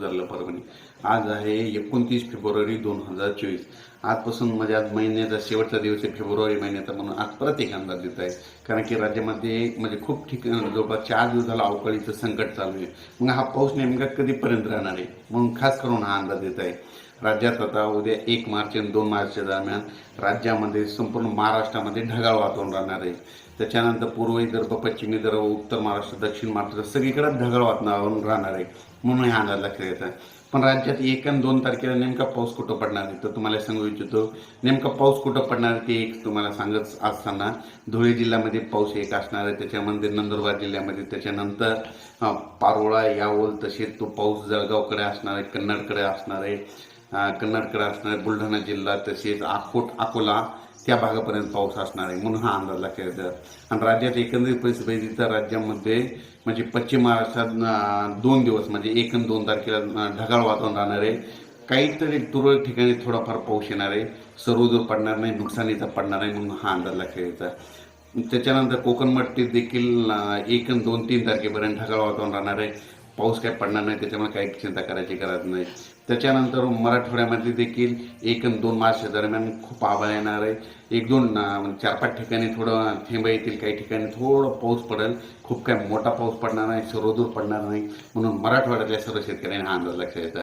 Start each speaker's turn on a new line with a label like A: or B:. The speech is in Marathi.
A: झालेला परभणी आज आहे एकोणतीस फेब्रुवारी दोन हजार चोवीस. आजपासून म्हणजे आज महिन्याचा शेवटचा दिवस आहे फेब्रुवारी महिन्याचा म्हणून आज परत एक अंदाज देत आहे. कारण की राज्यामध्ये म्हणजे खूप ठिकाण जवळपास चार दिवस अवकाळीचं संकट चालू आहे. मग हा पाऊस नेमका कधीपर्यंत राहणार आहे? म्हणून खास करून हा अंदाज देत आहे. राज्यात आता उद्या एक मार्च आणि दोन मार्चच्या दरम्यान राज्यामध्ये संपूर्ण महाराष्ट्रामध्ये ढगाळ वातावरण राहणार आहे. त्याच्यानंतर पूर्व विदर्भ पश्चिम विदर्भ उत्तर महाराष्ट्र दक्षिण महाराष्ट्र सगळीकडे ढगाळ वातावरण राहणार आहे. म्हणून हा अंदाज लक्षात येतात पण राज्यात एक आणि दोन तारखेला नेमका पाऊस कुठं पडणार आहे? तर तुम्हाला सांगू इच्छितो नेमका पाऊस कुठं पडणार ते एक तुम्हाला सांगत असताना धुळे जिल्ह्यामध्ये पाऊस एक असणार आहे. त्याच्यामध्ये नंदुरबार जिल्ह्यामध्ये त्याच्यानंतर पारोळा यावल तसेच तो पाऊस जळगावकडे असणार आहे कन्नडकडे असणार आहे. कन्नडकडे असणार आहे बुलढाणा जिल्हा तसेच अकोट अकोला त्या भागापर्यंत पाऊस असणार आहे म्हणून हा अंदाज लक्षात येतात आणि राज्यात एकंदरीत परिस्थिती तर राज्यामध्ये म्हणजे पश्चिम महाराष्ट्रात दोन दिवस म्हणजे एक आणि दोन तारखेला ढगाळ वातावरण राहणार आहे. काहीतरी तुरळक ठिकाणी थोडाफार पाऊस येणार आहे. सर्वदूर पडणार नाही नुकसानीचा पडणार आहे म्हणून हा अंदाज लक्षात येतात त्याच्यानंतर कोकण मट्टीत देखील एक आणि दोन तीन तारखेपर्यंत ढगाळ वातावरण राहणार आहे. पाऊस काय पडणार नाही त्याच्यामुळे काही चिंता करायची गरज नाही. त्याच्यानंतर मराठवाड्यामध्ये देखील एक आणि दोन मार्च दरम्यान खूप आभाळ येणार आहे. एक दोन चार पाच ठिकाणी थोडं थेंब येतील काही ठिकाणी थोडं पाऊस पडेल. खूप काय मोठा पाऊस पडणार नाही सर्वदूर पडणार नाही. म्हणून मराठवाड्यातल्या सर्व शेतकऱ्यांना हा अंदाज लक्षात येतात